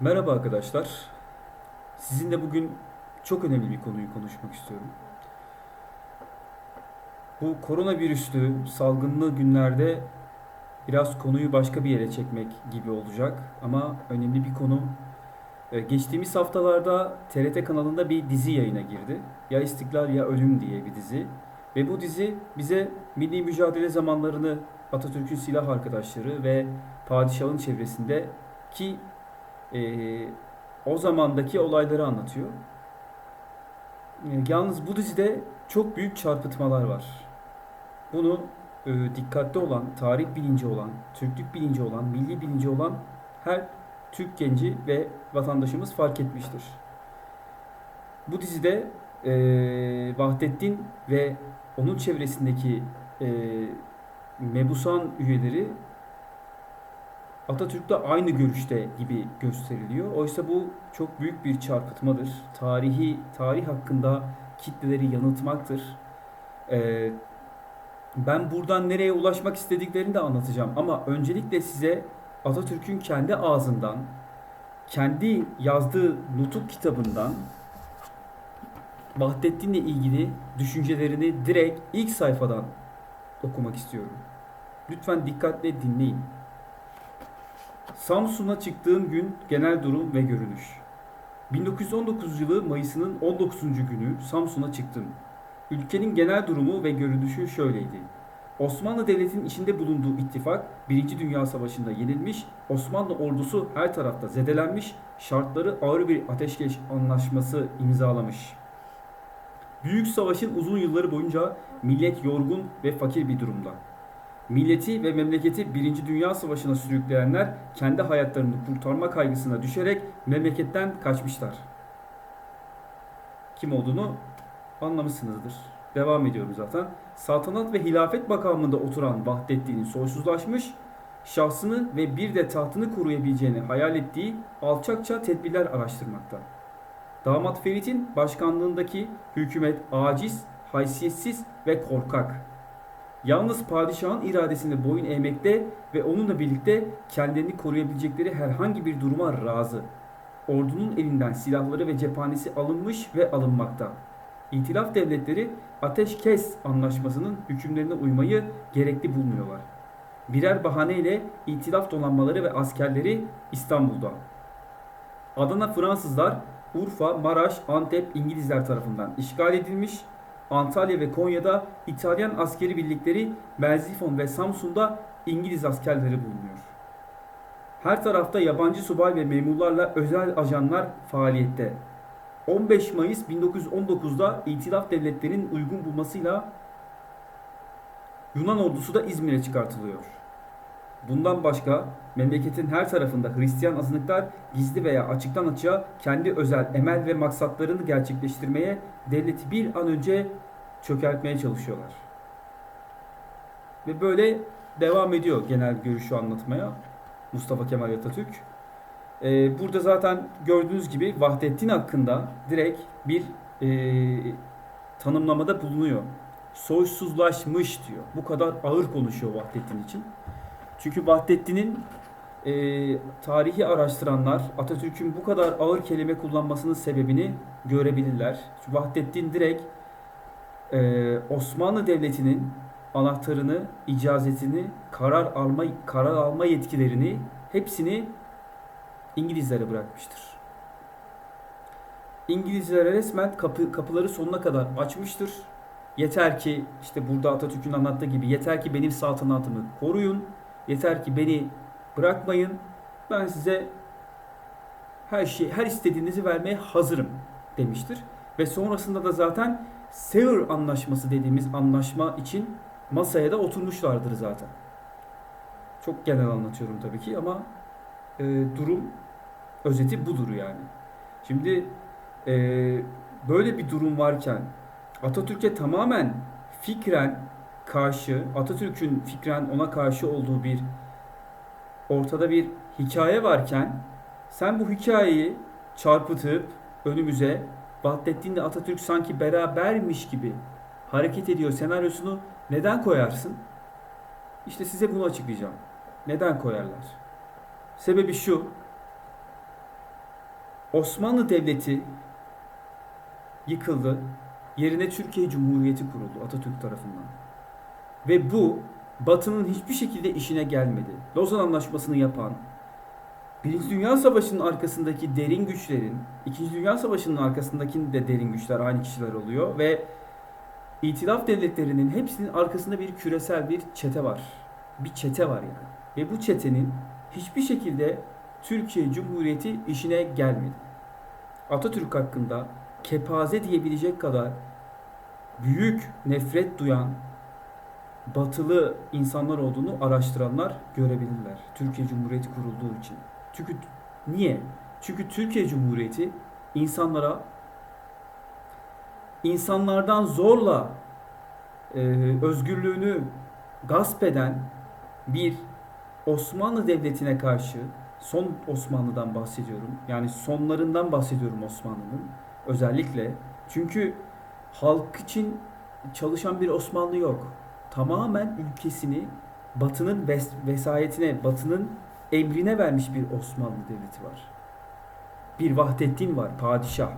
Merhaba arkadaşlar. Sizinle bugün çok önemli bir konuyu konuşmak istiyorum. Bu koronavirüslü salgınlı günlerde biraz konuyu başka bir yere çekmek gibi olacak ama önemli bir konu. Ee, Geçtiğimiz haftalarda TRT kanalında bir dizi yayına girdi. Ya İstiklal ya Ölüm diye bir dizi. Ve bu dizi bize milli mücadele zamanlarını Atatürk'ün silah arkadaşları ve padişahın çevresinde ki e, o zamandaki olayları anlatıyor. E, yalnız bu dizide çok büyük çarpıtmalar var. Bunu e, dikkatli olan, tarih bilinci olan, Türklük bilinci olan, milli bilinci olan her Türk genci ve vatandaşımız fark etmiştir. Bu dizide e, Vahdettin ve onun çevresindeki e, mebusan üyeleri Atatürk'le aynı görüşte gibi gösteriliyor. Oysa bu çok büyük bir çarpıtmadır. Tarihi tarih hakkında kitleleri yanıltmaktır. Ee, ben buradan nereye ulaşmak istediklerini de anlatacağım. Ama öncelikle size Atatürk'ün kendi ağzından, kendi yazdığı nutuk kitabından Vahdettin'le ilgili düşüncelerini direkt ilk sayfadan okumak istiyorum. Lütfen dikkatle dinleyin. Samsun'a çıktığım gün genel durum ve görünüş. 1919 yılı Mayıs'ının 19. günü Samsun'a çıktım. Ülkenin genel durumu ve görünüşü şöyleydi. Osmanlı Devleti'nin içinde bulunduğu ittifak 1. Dünya Savaşı'nda yenilmiş, Osmanlı ordusu her tarafta zedelenmiş, şartları ağır bir ateşkes anlaşması imzalamış. Büyük savaşın uzun yılları boyunca millet yorgun ve fakir bir durumda. Milleti ve memleketi Birinci Dünya Savaşı'na sürükleyenler kendi hayatlarını kurtarma kaygısına düşerek memleketten kaçmışlar. Kim olduğunu anlamışsınızdır. Devam ediyorum zaten. Saltanat ve hilafet makamında oturan Vahdettin'in soysuzlaşmış, şahsını ve bir de tahtını koruyabileceğini hayal ettiği alçakça tedbirler araştırmakta. Damat Ferit'in başkanlığındaki hükümet aciz, haysiyetsiz ve korkak. Yalnız padişahın iradesine boyun eğmekte ve onunla birlikte kendilerini koruyabilecekleri herhangi bir duruma razı. Ordunun elinden silahları ve cephanesi alınmış ve alınmakta. İtilaf devletleri ateşkes anlaşmasının hükümlerine uymayı gerekli bulmuyorlar. Birer bahaneyle itilaf donanmaları ve askerleri İstanbul'da. Adana Fransızlar, Urfa, Maraş, Antep İngilizler tarafından işgal edilmiş Antalya ve Konya'da İtalyan askeri birlikleri, Merzifon ve Samsun'da İngiliz askerleri bulunuyor. Her tarafta yabancı subay ve memurlarla özel ajanlar faaliyette. 15 Mayıs 1919'da İtilaf Devletleri'nin uygun bulmasıyla Yunan ordusu da İzmir'e çıkartılıyor. Bundan başka memleketin her tarafında Hristiyan azınlıklar gizli veya açıktan açığa kendi özel emel ve maksatlarını gerçekleştirmeye devleti bir an önce çökertmeye çalışıyorlar. Ve böyle devam ediyor genel görüşü anlatmaya Mustafa Kemal Atatürk. Ee, burada zaten gördüğünüz gibi Vahdettin hakkında direkt bir e, tanımlamada bulunuyor. Soysuzlaşmış diyor. Bu kadar ağır konuşuyor Vahdettin için. Çünkü Vahdettin'in e, tarihi araştıranlar Atatürk'ün bu kadar ağır kelime kullanmasının sebebini görebilirler. Çünkü Vahdettin direkt e, Osmanlı Devleti'nin anahtarını, icazetini, karar alma karar alma yetkilerini hepsini İngilizlere bırakmıştır. İngilizlere resmen kapı, kapıları sonuna kadar açmıştır. Yeter ki işte burada Atatürk'ün anlattığı gibi yeter ki benim saltanatımı koruyun. Yeter ki beni bırakmayın. Ben size her şey, her istediğinizi vermeye hazırım demiştir. Ve sonrasında da zaten Seur anlaşması dediğimiz anlaşma için masaya da oturmuşlardır zaten. Çok genel anlatıyorum tabii ki ama e, durum özeti budur yani. Şimdi e, böyle bir durum varken Atatürk'e tamamen fikren karşı, Atatürk'ün fikren ona karşı olduğu bir ortada bir hikaye varken sen bu hikayeyi çarpıtıp önümüze Vahdettin'le Atatürk sanki berabermiş gibi hareket ediyor senaryosunu neden koyarsın? İşte size bunu açıklayacağım. Neden koyarlar? Sebebi şu. Osmanlı Devleti yıkıldı. Yerine Türkiye Cumhuriyeti kuruldu Atatürk tarafından. Ve bu Batı'nın hiçbir şekilde işine gelmedi. Lozan Anlaşması'nı yapan, Birinci Dünya Savaşı'nın arkasındaki derin güçlerin, İkinci Dünya Savaşı'nın arkasındaki de derin güçler aynı kişiler oluyor ve İtilaf devletlerinin hepsinin arkasında bir küresel bir çete var. Bir çete var yani. Ve bu çetenin hiçbir şekilde Türkiye Cumhuriyeti işine gelmedi. Atatürk hakkında kepaze diyebilecek kadar büyük nefret duyan batılı insanlar olduğunu araştıranlar görebilirler. Türkiye Cumhuriyeti kurulduğu için. Çünkü niye? Çünkü Türkiye Cumhuriyeti insanlara insanlardan zorla e, özgürlüğünü gasp eden bir Osmanlı Devleti'ne karşı son Osmanlı'dan bahsediyorum. Yani sonlarından bahsediyorum Osmanlı'nın özellikle. Çünkü halk için çalışan bir Osmanlı yok. Tamamen ülkesini Batı'nın ves- vesayetine, Batı'nın emrine vermiş bir Osmanlı Devleti var. Bir Vahdettin var, padişah.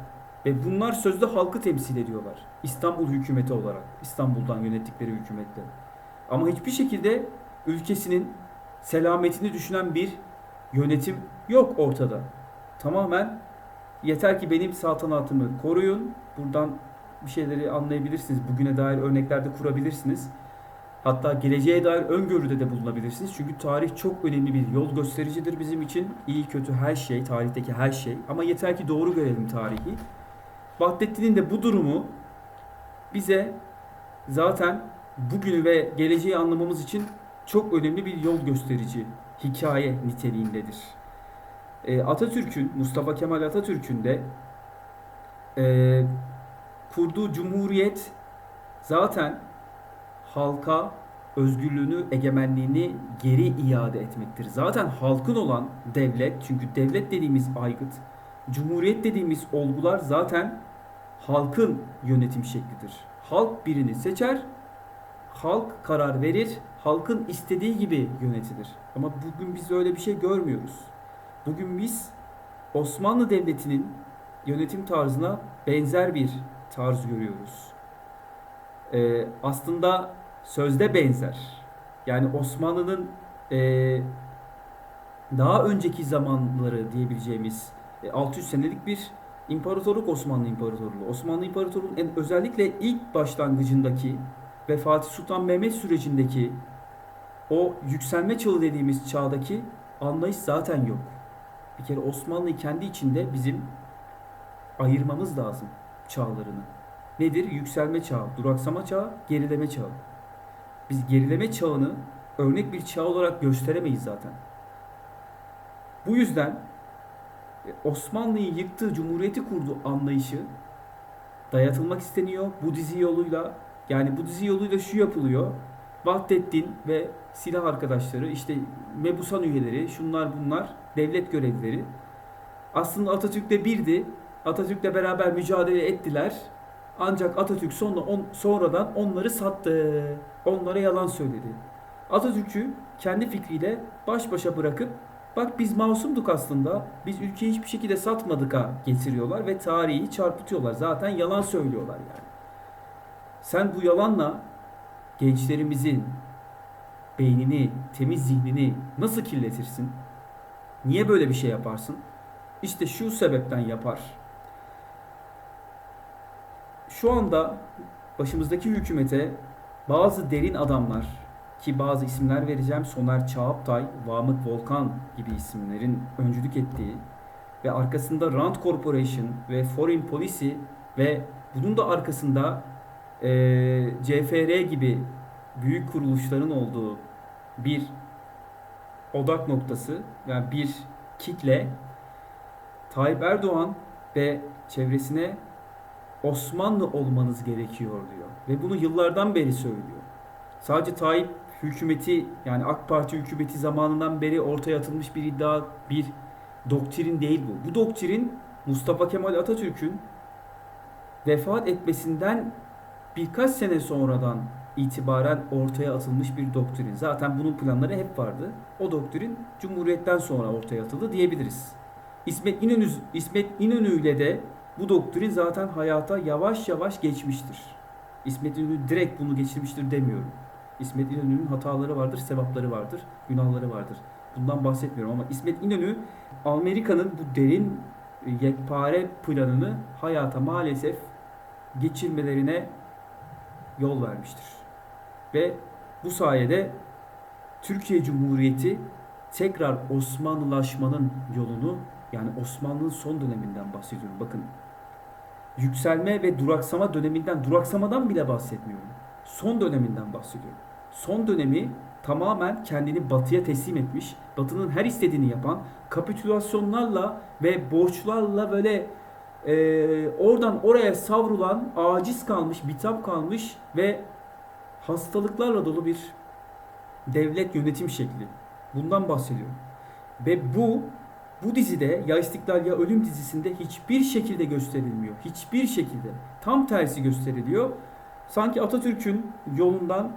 Ve bunlar sözde halkı temsil ediyorlar. İstanbul hükümeti olarak. İstanbul'dan yönettikleri hükümetle. Ama hiçbir şekilde ülkesinin selametini düşünen bir yönetim yok ortada. Tamamen yeter ki benim saltanatımı koruyun. Buradan bir şeyleri anlayabilirsiniz. Bugüne dair örnekler de kurabilirsiniz. Hatta geleceğe dair öngörüde de bulunabilirsiniz. Çünkü tarih çok önemli bir yol göstericidir bizim için. İyi kötü her şey, tarihteki her şey. Ama yeter ki doğru görelim tarihi. Vahdettin'in de bu durumu bize zaten bugünü ve geleceği anlamamız için çok önemli bir yol gösterici hikaye niteliğindedir. E, Atatürk'ün, Mustafa Kemal Atatürk'ün de e, kurduğu cumhuriyet zaten halka özgürlüğünü, egemenliğini geri iade etmektir. Zaten halkın olan devlet, çünkü devlet dediğimiz aygıt, cumhuriyet dediğimiz olgular zaten halkın yönetim şeklidir. Halk birini seçer, halk karar verir, halkın istediği gibi yönetilir. Ama bugün biz öyle bir şey görmüyoruz. Bugün biz Osmanlı Devleti'nin yönetim tarzına benzer bir tarz görüyoruz. Ee, aslında sözde benzer. Yani Osmanlı'nın ee, daha önceki zamanları diyebileceğimiz e, 600 senelik bir imparatorluk Osmanlı İmparatorluğu. Osmanlı İmparatorluğu'nun en özellikle ilk başlangıcındaki ve Fatih Sultan Mehmet sürecindeki o yükselme çağı dediğimiz çağdaki anlayış zaten yok. Bir kere Osmanlı'yı kendi içinde bizim ayırmamız lazım çağlarını. Nedir? Yükselme çağı, duraksama çağı, gerileme çağı. Biz gerileme çağını örnek bir çağ olarak gösteremeyiz zaten. Bu yüzden e, Osmanlı'yı yıktığı, cumhuriyeti kurduğu anlayışı dayatılmak isteniyor bu dizi yoluyla. Yani bu dizi yoluyla şu yapılıyor. Vahdettin ve silah arkadaşları, işte mebusan üyeleri, şunlar bunlar, devlet görevlileri. Aslında Atatürk'le birdi. Atatürk'le beraber mücadele ettiler. Ancak Atatürk sonra on, sonradan onları sattı. Onlara yalan söyledi. Atatürk'ü kendi fikriyle baş başa bırakıp bak biz masumduk aslında. Biz ülkeyi hiçbir şekilde satmadık ha getiriyorlar ve tarihi çarpıtıyorlar. Zaten yalan söylüyorlar yani. Sen bu yalanla gençlerimizin beynini, temiz zihnini nasıl kirletirsin? Niye böyle bir şey yaparsın? İşte şu sebepten yapar. Şu anda başımızdaki hükümete bazı derin adamlar ki bazı isimler vereceğim. Soner Çağaptay, Vamık Volkan gibi isimlerin öncülük ettiği ve arkasında Rand Corporation ve Foreign Policy ve bunun da arkasında eee CFR gibi büyük kuruluşların olduğu bir odak noktası yani bir kitle Tayyip Erdoğan ve çevresine Osmanlı olmanız gerekiyor diyor. Ve bunu yıllardan beri söylüyor. Sadece Tayyip hükümeti yani AK Parti hükümeti zamanından beri ortaya atılmış bir iddia, bir doktrin değil bu. Bu doktrin Mustafa Kemal Atatürk'ün vefat etmesinden birkaç sene sonradan itibaren ortaya atılmış bir doktrin. Zaten bunun planları hep vardı. O doktrin Cumhuriyet'ten sonra ortaya atıldı diyebiliriz. İsmet İnönü İsmet İnönü ile de bu doktrin zaten hayata yavaş yavaş geçmiştir. İsmet İnönü direkt bunu geçirmiştir demiyorum. İsmet İnönü'nün hataları vardır, sevapları vardır, günahları vardır. Bundan bahsetmiyorum ama İsmet İnönü Amerika'nın bu derin e, yekpare planını hayata maalesef geçirmelerine yol vermiştir. Ve bu sayede Türkiye Cumhuriyeti tekrar Osmanlılaşmanın yolunu yani Osmanlı'nın son döneminden bahsediyorum. Bakın yükselme ve duraksama döneminden, duraksamadan bile bahsetmiyorum. Son döneminden bahsediyorum. Son dönemi tamamen kendini batıya teslim etmiş, batının her istediğini yapan, kapitülasyonlarla ve borçlarla böyle e, oradan oraya savrulan, aciz kalmış, bitap kalmış ve hastalıklarla dolu bir devlet yönetim şekli. Bundan bahsediyorum. Ve bu bu dizide Ya İstiklal Ya Ölüm dizisinde hiçbir şekilde gösterilmiyor. Hiçbir şekilde. Tam tersi gösteriliyor. Sanki Atatürk'ün yolundan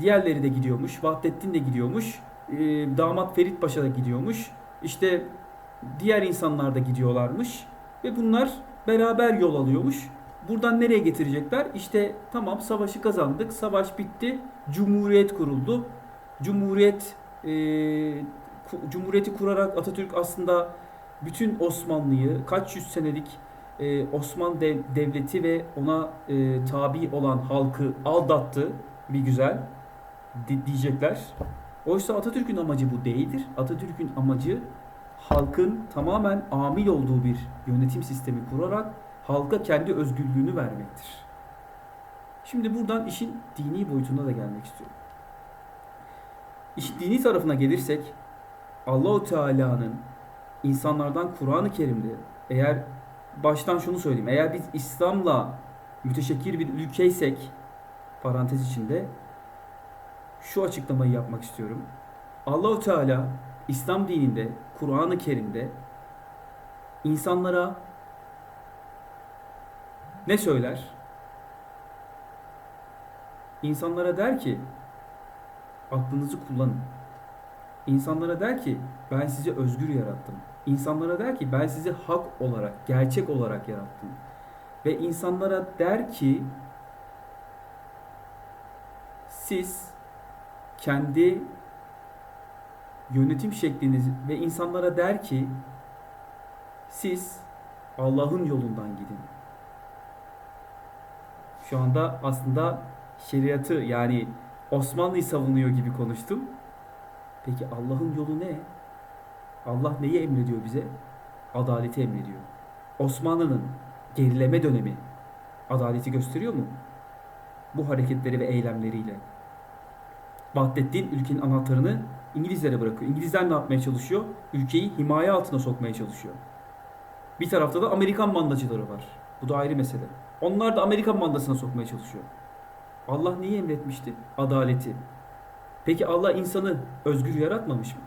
diğerleri de gidiyormuş. Vahdettin de gidiyormuş. e, damat Ferit Paşa da gidiyormuş. İşte diğer insanlar da gidiyorlarmış. Ve bunlar beraber yol alıyormuş. Buradan nereye getirecekler? İşte tamam savaşı kazandık. Savaş bitti. Cumhuriyet kuruldu. Cumhuriyet e, Cumhuriyeti kurarak Atatürk aslında bütün Osmanlı'yı kaç yüz senelik e, Osmanlı dev- devleti ve ona e, tabi olan halkı aldattı bir güzel di- diyecekler. Oysa Atatürk'ün amacı bu değildir. Atatürk'ün amacı halkın tamamen amil olduğu bir yönetim sistemi kurarak halka kendi özgürlüğünü vermektir. Şimdi buradan işin dini boyutuna da gelmek istiyorum. İş dini tarafına gelirsek Allahu Teala'nın insanlardan Kur'an-ı Kerim'de eğer baştan şunu söyleyeyim. Eğer biz İslam'la müteşekkir bir ülkeysek parantez içinde şu açıklamayı yapmak istiyorum. Allahu Teala İslam dininde, Kur'an-ı Kerim'de insanlara ne söyler? İnsanlara der ki aklınızı kullanın. İnsanlara der ki ben sizi özgür yarattım. İnsanlara der ki ben sizi hak olarak, gerçek olarak yarattım. Ve insanlara der ki siz kendi yönetim şekliniz ve insanlara der ki siz Allah'ın yolundan gidin. Şu anda aslında şeriatı yani Osmanlı'yı savunuyor gibi konuştum. Peki Allah'ın yolu ne? Allah neyi emrediyor bize? Adaleti emrediyor. Osmanlı'nın gerileme dönemi adaleti gösteriyor mu? Bu hareketleri ve eylemleriyle. Vahdettin ülkenin anahtarını İngilizlere bırakıyor. İngilizler ne yapmaya çalışıyor? Ülkeyi himaye altına sokmaya çalışıyor. Bir tarafta da Amerikan mandacıları var. Bu da ayrı mesele. Onlar da Amerikan mandasına sokmaya çalışıyor. Allah neyi emretmişti? Adaleti. Peki Allah insanı özgür yaratmamış mı?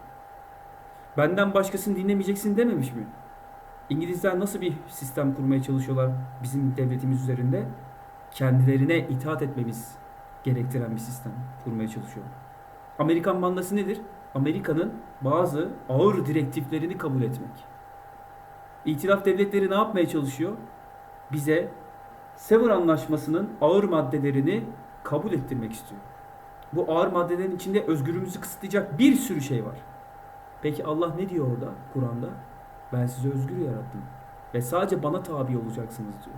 Benden başkasını dinlemeyeceksin dememiş mi? İngilizler nasıl bir sistem kurmaya çalışıyorlar bizim devletimiz üzerinde? Kendilerine itaat etmemiz gerektiren bir sistem kurmaya çalışıyor. Amerikan mandası nedir? Amerika'nın bazı ağır direktiflerini kabul etmek. İtilaf devletleri ne yapmaya çalışıyor? Bize Sever Anlaşması'nın ağır maddelerini kabul ettirmek istiyor. Bu ağır maddelerin içinde özgürlüğümüzü kısıtlayacak bir sürü şey var. Peki Allah ne diyor orada Kur'an'da? Ben sizi özgür yarattım. Ve sadece bana tabi olacaksınız diyor.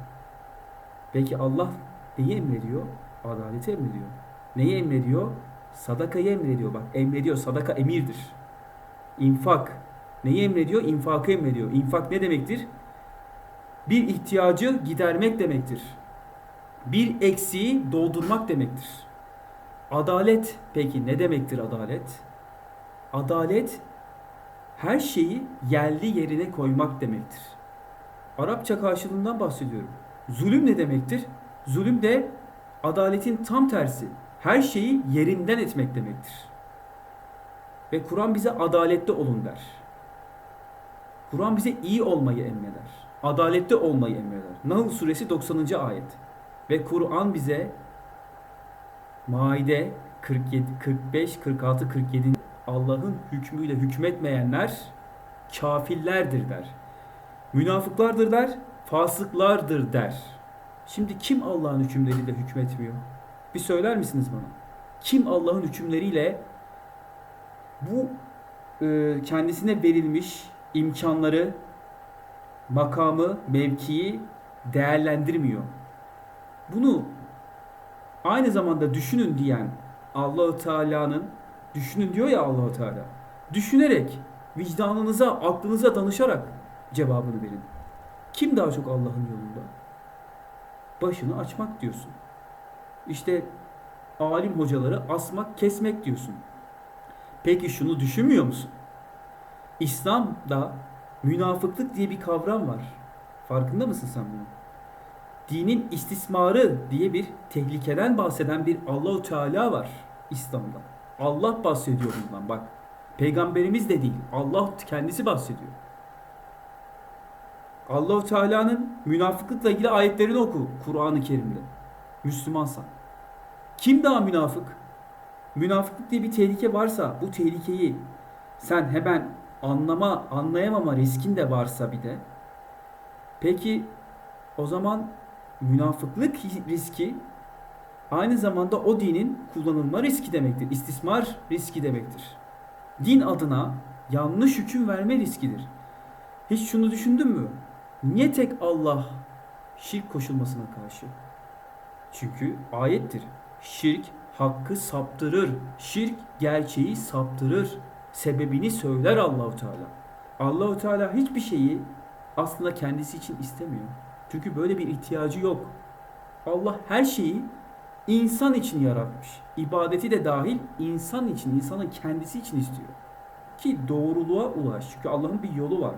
Peki Allah neyi emrediyor? Adaleti emrediyor. Neyi emrediyor? Sadakayı emrediyor. Bak emrediyor. Sadaka emirdir. İnfak. Neyi emrediyor? İnfakı emrediyor. İnfak ne demektir? Bir ihtiyacı gidermek demektir. Bir eksiği doldurmak demektir. Adalet peki ne demektir adalet? Adalet her şeyi yerli yerine koymak demektir. Arapça karşılığından bahsediyorum. Zulüm ne demektir? Zulüm de adaletin tam tersi. Her şeyi yerinden etmek demektir. Ve Kur'an bize adaletli olun der. Kur'an bize iyi olmayı emreder. Adaletli olmayı emreder. Nahl suresi 90. ayet. Ve Kur'an bize Maide 47, 45, 46, 47 Allah'ın hükmüyle hükmetmeyenler kafirlerdir der. Münafıklardır der, fasıklardır der. Şimdi kim Allah'ın hükümleriyle hükmetmiyor? Bir söyler misiniz bana? Kim Allah'ın hükümleriyle bu e, kendisine verilmiş imkanları, makamı, mevkiyi değerlendirmiyor? Bunu aynı zamanda düşünün diyen Allahu Teala'nın düşünün diyor ya Allahu Teala. Düşünerek, vicdanınıza, aklınıza danışarak cevabını verin. Kim daha çok Allah'ın yolunda? Başını açmak diyorsun. İşte alim hocaları asmak, kesmek diyorsun. Peki şunu düşünmüyor musun? İslam'da münafıklık diye bir kavram var. Farkında mısın sen bunun? Dinin istismarı diye bir tehlikeden bahseden bir Allahu Teala var İslam'da. Allah bahsediyor bundan bak. Peygamberimiz de değil. Allah kendisi bahsediyor. Allahu Teala'nın münafıklıkla ilgili ayetlerini oku Kur'an-ı Kerim'de. Müslümansan. Kim daha münafık? Münafıklık diye bir tehlike varsa bu tehlikeyi sen hemen anlama, anlayamama riskin de varsa bir de peki o zaman münafıklık riski aynı zamanda o dinin kullanılma riski demektir. İstismar riski demektir. Din adına yanlış hüküm verme riskidir. Hiç şunu düşündün mü? Niye tek Allah şirk koşulmasına karşı? Çünkü ayettir. Şirk hakkı saptırır. Şirk gerçeği saptırır. Sebebini söyler Allahu Teala. Allahu Teala hiçbir şeyi aslında kendisi için istemiyor. Çünkü böyle bir ihtiyacı yok. Allah her şeyi insan için yaratmış. İbadeti de dahil insan için, insanın kendisi için istiyor. Ki doğruluğa ulaş. Çünkü Allah'ın bir yolu var.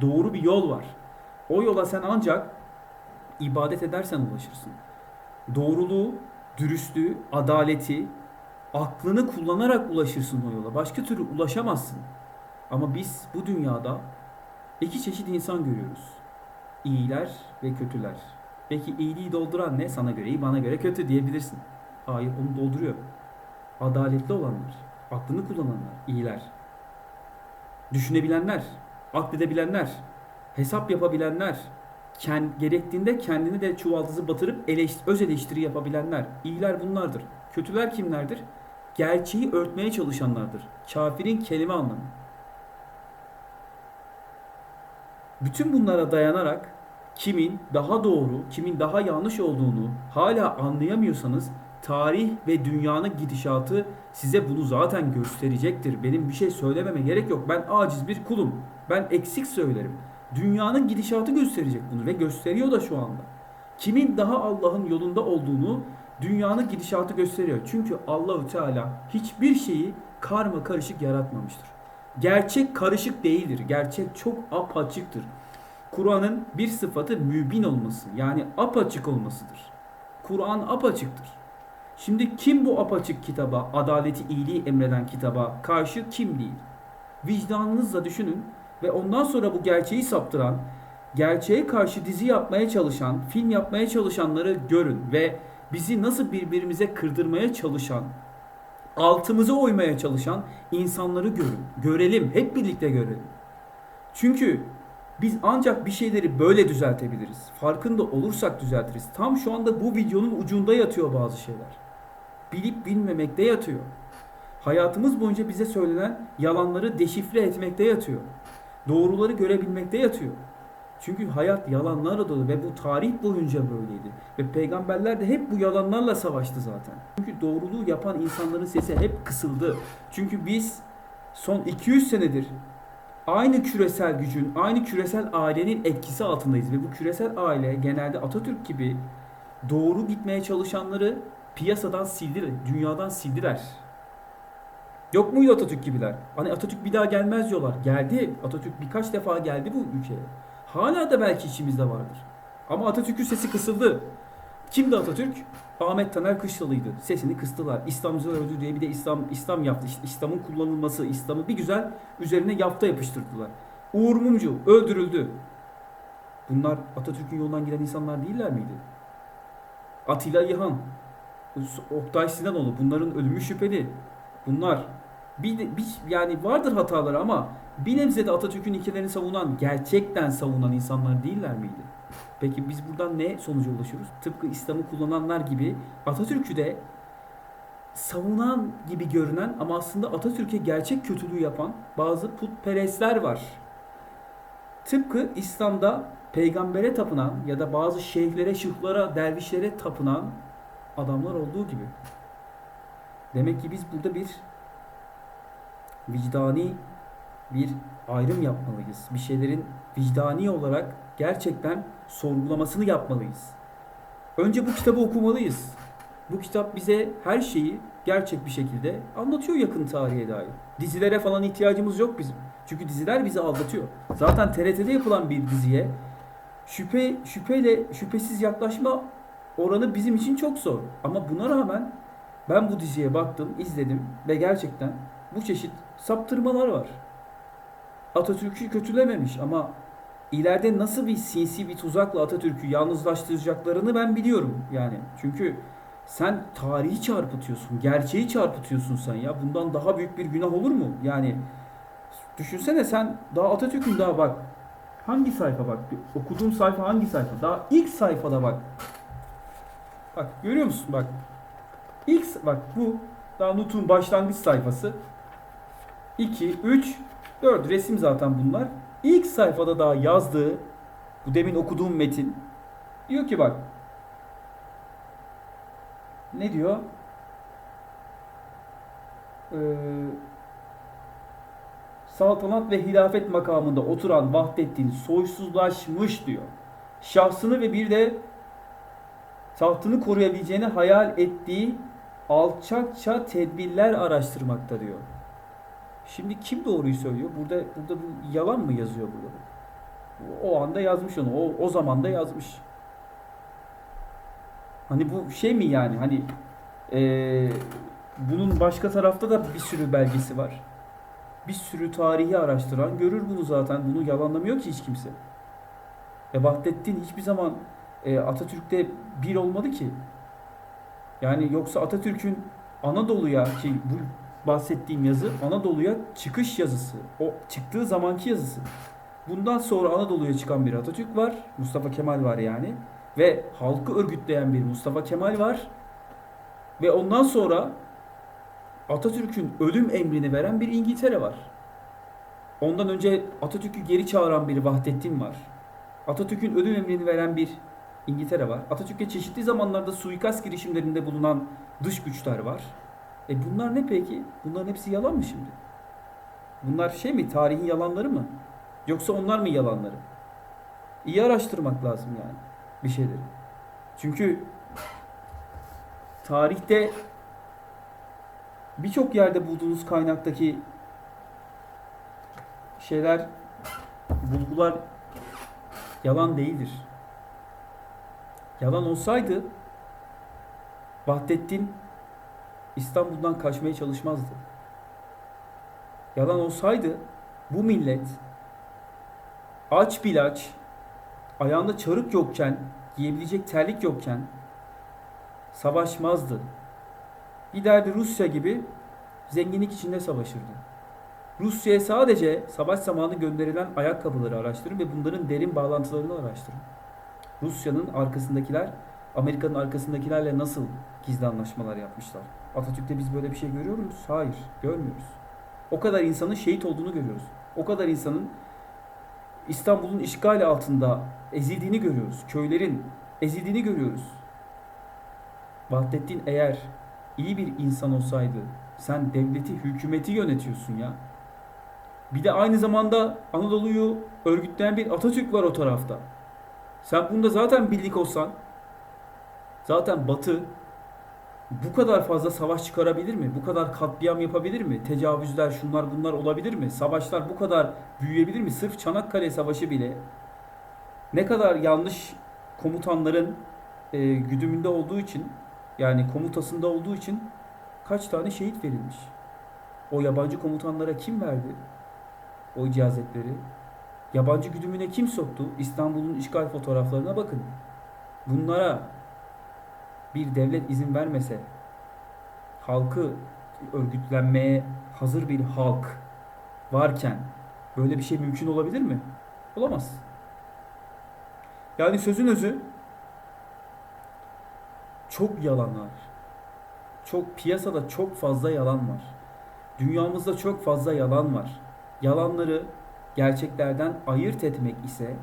Doğru bir yol var. O yola sen ancak ibadet edersen ulaşırsın. Doğruluğu, dürüstlüğü, adaleti, aklını kullanarak ulaşırsın o yola. Başka türlü ulaşamazsın. Ama biz bu dünyada iki çeşit insan görüyoruz. İyiler ve kötüler. Peki iyiliği dolduran ne? Sana göre iyi, bana göre kötü diyebilirsin. Hayır, onu dolduruyor. Adaletli olanlar, aklını kullananlar, iyiler. Düşünebilenler, akledebilenler, hesap yapabilenler, kend, gerektiğinde kendini de çuvaldızı batırıp eleştir, öz eleştiri yapabilenler. İyiler bunlardır. Kötüler kimlerdir? Gerçeği örtmeye çalışanlardır. Kafirin kelime anlamı. Bütün bunlara dayanarak kimin daha doğru, kimin daha yanlış olduğunu hala anlayamıyorsanız tarih ve dünyanın gidişatı size bunu zaten gösterecektir. Benim bir şey söylememe gerek yok. Ben aciz bir kulum. Ben eksik söylerim. Dünyanın gidişatı gösterecek bunu ve gösteriyor da şu anda. Kimin daha Allah'ın yolunda olduğunu dünyanın gidişatı gösteriyor. Çünkü Allahü Teala hiçbir şeyi karma karışık yaratmamıştır. Gerçek karışık değildir. Gerçek çok apaçıktır. Kur'an'ın bir sıfatı mübin olması yani apaçık olmasıdır. Kur'an apaçıktır. Şimdi kim bu apaçık kitaba, adaleti, iyiliği emreden kitaba karşı kim değil? Vicdanınızla düşünün ve ondan sonra bu gerçeği saptıran, gerçeğe karşı dizi yapmaya çalışan, film yapmaya çalışanları görün ve bizi nasıl birbirimize kırdırmaya çalışan, altımıza oymaya çalışan insanları görün. Görelim, hep birlikte görelim. Çünkü biz ancak bir şeyleri böyle düzeltebiliriz. Farkında olursak düzeltiriz. Tam şu anda bu videonun ucunda yatıyor bazı şeyler. Bilip bilmemekte yatıyor. Hayatımız boyunca bize söylenen yalanları deşifre etmekte yatıyor. Doğruları görebilmekte yatıyor. Çünkü hayat yalanlarla dolu ve bu tarih boyunca böyleydi. Ve peygamberler de hep bu yalanlarla savaştı zaten. Çünkü doğruluğu yapan insanların sesi hep kısıldı. Çünkü biz son 200 senedir aynı küresel gücün, aynı küresel ailenin etkisi altındayız. Ve bu küresel aile genelde Atatürk gibi doğru gitmeye çalışanları piyasadan sildiler, dünyadan sildiler. Yok muydu Atatürk gibiler? Hani Atatürk bir daha gelmez diyorlar. Geldi. Atatürk birkaç defa geldi bu ülkeye. Hala da belki içimizde vardır. Ama Atatürk'ün sesi kısıldı. Kimdi Atatürk? Ahmet Taner Kışlalı'ydı. Sesini kıstılar. İslamcılar öldü diye bir de İslam İslam yaptı. İslam'ın kullanılması, İslam'ı bir güzel üzerine yafta yapıştırdılar. Uğur Mumcu öldürüldü. Bunlar Atatürk'ün yolundan giden insanlar değiller miydi? Atilla İlhan, Oktay Sinanoğlu bunların ölümü şüpheli. Bunlar bir, bir yani vardır hataları ama bir nebze de Atatürk'ün ilkelerini savunan, gerçekten savunan insanlar değiller miydi? Peki biz buradan ne sonuca ulaşıyoruz? Tıpkı İslam'ı kullananlar gibi Atatürk'ü de savunan gibi görünen ama aslında Atatürk'e gerçek kötülüğü yapan bazı putperestler var. Tıpkı İslam'da peygambere tapınan ya da bazı şeyhlere, şıhlara, dervişlere tapınan adamlar olduğu gibi. Demek ki biz burada bir vicdani bir ayrım yapmalıyız. Bir şeylerin vicdani olarak gerçekten sorgulamasını yapmalıyız. Önce bu kitabı okumalıyız. Bu kitap bize her şeyi gerçek bir şekilde anlatıyor yakın tarihe dair. Dizilere falan ihtiyacımız yok bizim. Çünkü diziler bizi aldatıyor. Zaten TRT'de yapılan bir diziye şüphe şüpheyle şüphesiz yaklaşma oranı bizim için çok zor. Ama buna rağmen ben bu diziye baktım, izledim ve gerçekten bu çeşit saptırmalar var. Atatürk'ü kötülememiş ama ileride nasıl bir sinsi bir tuzakla Atatürk'ü yalnızlaştıracaklarını ben biliyorum yani. Çünkü sen tarihi çarpıtıyorsun, gerçeği çarpıtıyorsun sen ya. Bundan daha büyük bir günah olur mu? Yani düşünsene sen daha Atatürk'ün daha bak. Hangi sayfa bak? Okuduğum sayfa hangi sayfa? Daha ilk sayfada bak. Bak görüyor musun bak. İlk bak bu daha Nut'un başlangıç sayfası. 2, 3, 4 resim zaten bunlar. İlk sayfada daha yazdığı bu demin okuduğum metin diyor ki bak ne diyor? Ee, saltanat ve hilafet makamında oturan Vahdettin soysuzlaşmış diyor. Şahsını ve bir de tahtını koruyabileceğini hayal ettiği alçakça tedbirler araştırmakta diyor. Şimdi kim doğruyu söylüyor? Burada burada bu yalan mı yazıyor burada? O anda yazmış onu. O, o zaman da yazmış. Hani bu şey mi yani? Hani eee, bunun başka tarafta da bir sürü belgesi var. Bir sürü tarihi araştıran görür bunu zaten. Bunu yalanlamıyor ki hiç kimse. E Vahdettin hiçbir zaman e, Atatürk'te bir olmadı ki. Yani yoksa Atatürk'ün Anadolu'ya ki bu bahsettiğim yazı Anadolu'ya çıkış yazısı. O çıktığı zamanki yazısı. Bundan sonra Anadolu'ya çıkan bir Atatürk var. Mustafa Kemal var yani. Ve halkı örgütleyen bir Mustafa Kemal var. Ve ondan sonra Atatürk'ün ölüm emrini veren bir İngiltere var. Ondan önce Atatürk'ü geri çağıran bir Vahdettin var. Atatürk'ün ölüm emrini veren bir İngiltere var. Atatürk'e çeşitli zamanlarda suikast girişimlerinde bulunan dış güçler var. E bunlar ne peki? Bunların hepsi yalan mı şimdi? Bunlar şey mi? Tarihin yalanları mı? Yoksa onlar mı yalanları? İyi araştırmak lazım yani bir şeyleri. Çünkü tarihte birçok yerde bulduğunuz kaynaktaki şeyler, bulgular yalan değildir. Yalan olsaydı Vahdettin İstanbul'dan kaçmaya çalışmazdı. Yalan olsaydı bu millet aç bilaç ayağında çarık yokken giyebilecek terlik yokken savaşmazdı. Giderdi Rusya gibi zenginlik içinde savaşırdı. Rusya'ya sadece savaş zamanı gönderilen ayakkabıları araştırın ve bunların derin bağlantılarını araştırın. Rusya'nın arkasındakiler Amerika'nın arkasındakilerle nasıl gizli anlaşmalar yapmışlar? Atatürk'te biz böyle bir şey görüyor muyuz? Hayır, görmüyoruz. O kadar insanın şehit olduğunu görüyoruz. O kadar insanın İstanbul'un işgali altında ezildiğini görüyoruz. Köylerin ezildiğini görüyoruz. Vahdettin eğer iyi bir insan olsaydı sen devleti, hükümeti yönetiyorsun ya. Bir de aynı zamanda Anadolu'yu örgütleyen bir Atatürk var o tarafta. Sen bunda zaten birlik olsan zaten Batı bu kadar fazla savaş çıkarabilir mi? Bu kadar katliam yapabilir mi? Tecavüzler, şunlar bunlar olabilir mi? Savaşlar bu kadar büyüyebilir mi? Sırf Çanakkale Savaşı bile ne kadar yanlış komutanların e, güdümünde olduğu için yani komutasında olduğu için kaç tane şehit verilmiş? O yabancı komutanlara kim verdi o icazetleri? Yabancı güdümüne kim soktu? İstanbul'un işgal fotoğraflarına bakın. Bunlara bir devlet izin vermese, halkı örgütlenmeye, hazır bir halk varken böyle bir şey mümkün olabilir mi? Olamaz. Yani sözün özü çok yalan var. Çok piyasada çok fazla yalan var. Dünyamızda çok fazla yalan var. Yalanları gerçeklerden ayırt etmek ise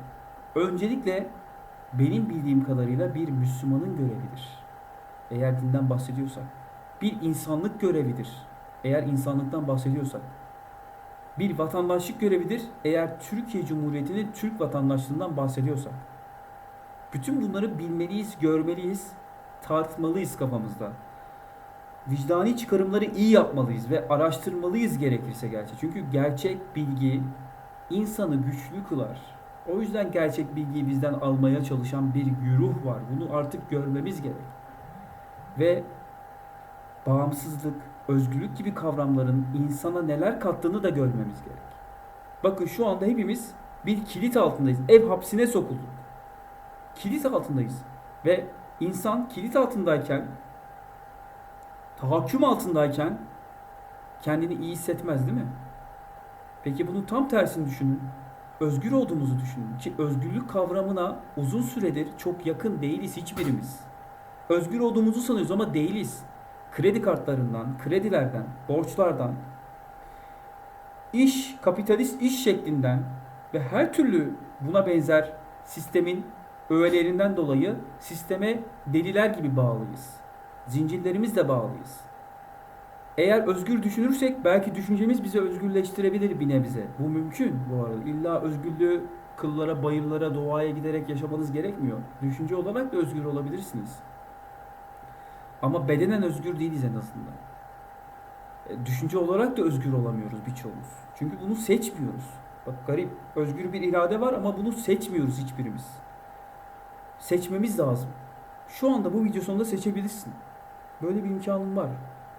öncelikle benim bildiğim kadarıyla bir Müslümanın görevidir. Eğer dinden bahsediyorsak. Bir insanlık görevidir. Eğer insanlıktan bahsediyorsak. Bir vatandaşlık görevidir. Eğer Türkiye Cumhuriyeti'nin Türk vatandaşlığından bahsediyorsak. Bütün bunları bilmeliyiz, görmeliyiz, tartmalıyız kafamızda. Vicdani çıkarımları iyi yapmalıyız ve araştırmalıyız gerekirse gerçi. Çünkü gerçek bilgi insanı güçlü kılar. O yüzden gerçek bilgiyi bizden almaya çalışan bir güruh var. Bunu artık görmemiz gerek. Ve bağımsızlık, özgürlük gibi kavramların insana neler kattığını da görmemiz gerek. Bakın şu anda hepimiz bir kilit altındayız. Ev hapsine sokulduk. Kilit altındayız. Ve insan kilit altındayken, tahakküm altındayken kendini iyi hissetmez değil mi? Peki bunun tam tersini düşünün. Özgür olduğumuzu düşünün. Ki özgürlük kavramına uzun süredir çok yakın değiliz hiçbirimiz. Özgür olduğumuzu sanıyoruz ama değiliz. Kredi kartlarından, kredilerden, borçlardan, iş, kapitalist iş şeklinden ve her türlü buna benzer sistemin öğelerinden dolayı sisteme deliler gibi bağlıyız. Zincirlerimizle bağlıyız. Eğer özgür düşünürsek belki düşüncemiz bizi özgürleştirebilir bir nebze. Bu mümkün bu arada. İlla özgürlüğü kıllara, bayırlara, doğaya giderek yaşamanız gerekmiyor. Düşünce olarak da özgür olabilirsiniz. Ama bedenen özgür değiliz en azından. E, Düşünce olarak da özgür olamıyoruz birçoğumuz. Çünkü bunu seçmiyoruz. Bak garip. Özgür bir irade var ama bunu seçmiyoruz hiçbirimiz. Seçmemiz lazım. Şu anda bu video sonunda seçebilirsin. Böyle bir imkanın var.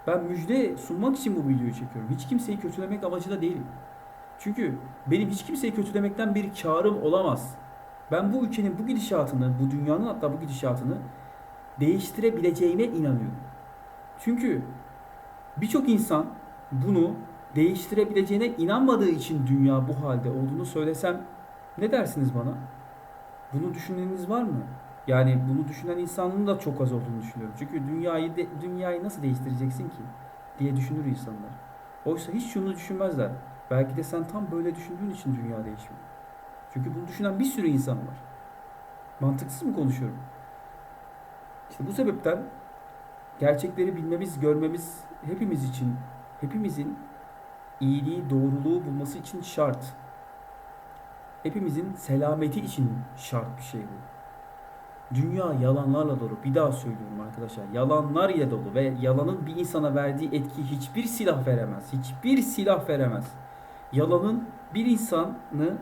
Ben müjde sunmak için bu videoyu çekiyorum. Hiç kimseyi kötülemek amacıyla değilim. Çünkü benim hiç kimseyi kötülemekten bir karım olamaz. Ben bu ülkenin bu gidişatını, bu dünyanın hatta bu gidişatını değiştirebileceğime inanıyorum. Çünkü birçok insan bunu değiştirebileceğine inanmadığı için dünya bu halde olduğunu söylesem ne dersiniz bana? Bunu düşüneniniz var mı? Yani bunu düşünen insanın da çok az olduğunu düşünüyorum. Çünkü dünyayı de, dünyayı nasıl değiştireceksin ki diye düşünür insanlar. Oysa hiç şunu düşünmezler. Belki de sen tam böyle düşündüğün için dünya değişmiyor. Çünkü bunu düşünen bir sürü insan var. Mantıksız mı konuşuyorum? İşte bu sebepten gerçekleri bilmemiz, görmemiz hepimiz için, hepimizin iyiliği, doğruluğu bulması için şart. Hepimizin selameti için şart bir şey bu. Dünya yalanlarla dolu. Bir daha söylüyorum arkadaşlar. Yalanlar ile dolu ve yalanın bir insana verdiği etki hiçbir silah veremez. Hiçbir silah veremez. Yalanın bir insanı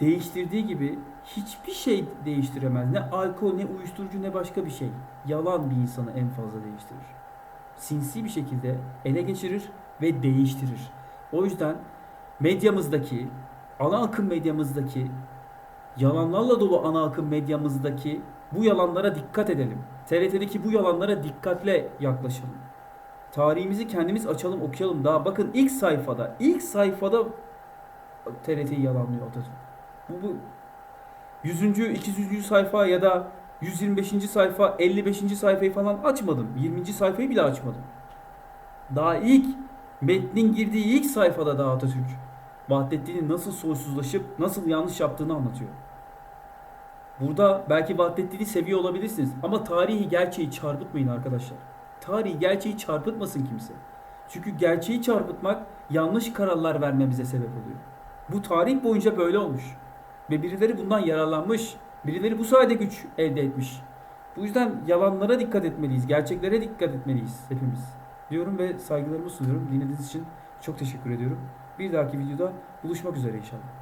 değiştirdiği gibi hiçbir şey değiştiremez. Ne alkol, ne uyuşturucu, ne başka bir şey. Yalan bir insanı en fazla değiştirir. Sinsi bir şekilde ele geçirir ve değiştirir. O yüzden medyamızdaki, ana akım medyamızdaki, yalanlarla dolu ana akım medyamızdaki bu yalanlara dikkat edelim. TRT'deki bu yalanlara dikkatle yaklaşalım. Tarihimizi kendimiz açalım, okuyalım. Daha bakın ilk sayfada, ilk sayfada TRT'yi yalanlıyor Atatürk. Bu, bu 100. 200. sayfa ya da 125. sayfa, 55. sayfayı falan açmadım. 20. sayfayı bile açmadım. Daha ilk metnin girdiği ilk sayfada da Atatürk Vahdettin'in nasıl soysuzlaşıp nasıl yanlış yaptığını anlatıyor. Burada belki Vahdettin'i seviyor olabilirsiniz ama tarihi gerçeği çarpıtmayın arkadaşlar. Tarihi gerçeği çarpıtmasın kimse. Çünkü gerçeği çarpıtmak yanlış kararlar vermemize sebep oluyor. Bu tarih boyunca böyle olmuş. Ve birileri bundan yararlanmış. Birileri bu sayede güç elde etmiş. Bu yüzden yalanlara dikkat etmeliyiz. Gerçeklere dikkat etmeliyiz hepimiz. Diyorum ve saygılarımı sunuyorum. Dinlediğiniz için çok teşekkür ediyorum. Bir dahaki videoda buluşmak üzere inşallah.